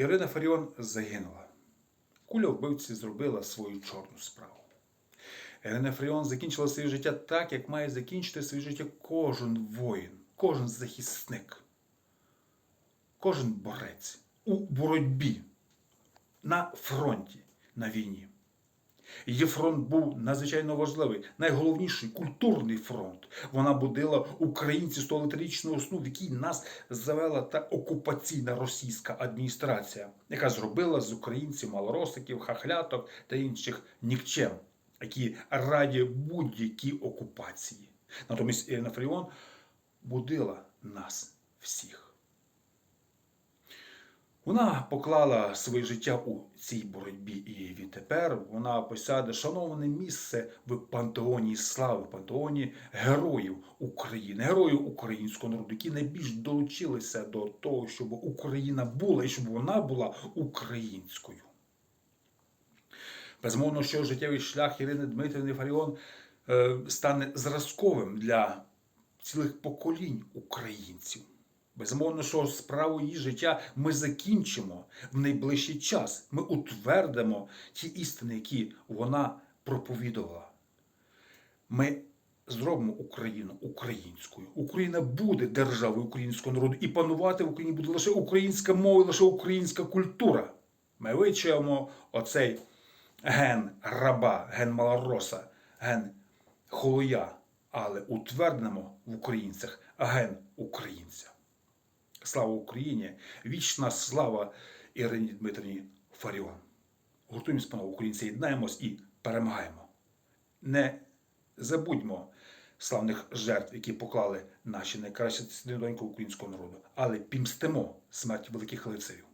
Ірина Фаріон загинула. Куля вбивці зробила свою чорну справу. Ірина Фаріон закінчила своє життя так, як має закінчити своє життя кожен воїн, кожен захисник, кожен борець у боротьбі на фронті на війні. Її фронт був надзвичайно важливий, найголовніший культурний фронт. Вона будила українців з того сну, в який нас завела та окупаційна російська адміністрація, яка зробила з українців малоросиків, хахляток та інших нікчем, які раді будь-якій окупації. Натомість Ірина Фаріон будила нас всіх. Вона поклала своє життя у цій боротьбі, і відтепер вона посяде шановане місце в пантеоні слави, в пантеоні героїв України, героїв українського народу, які найбільш долучилися до того, щоб Україна була і щоб вона була українською. Безумовно, що життєвий шлях Ірини Дмитрівни Фаріон е, стане зразковим для цілих поколінь українців. Безумовно, що справу її життя ми закінчимо в найближчий час. Ми утвердимо ті істини, які вона проповідувала. Ми зробимо Україну українською. Україна буде державою українського народу, і панувати в Україні буде лише українська мова, лише українська культура. Ми вичаємо оцей ген раба, ген малороса, ген холоя, але утвердимо в українцях ген українця. Слава Україні! Вічна слава Ірині Дмитрівні Фаріон. Гуртуємось, пана українці, єднаємось і перемагаємо. Не забудьмо славних жертв, які поклали наші найкращі доньки українського народу, але пімстимо смерть великих лицарів.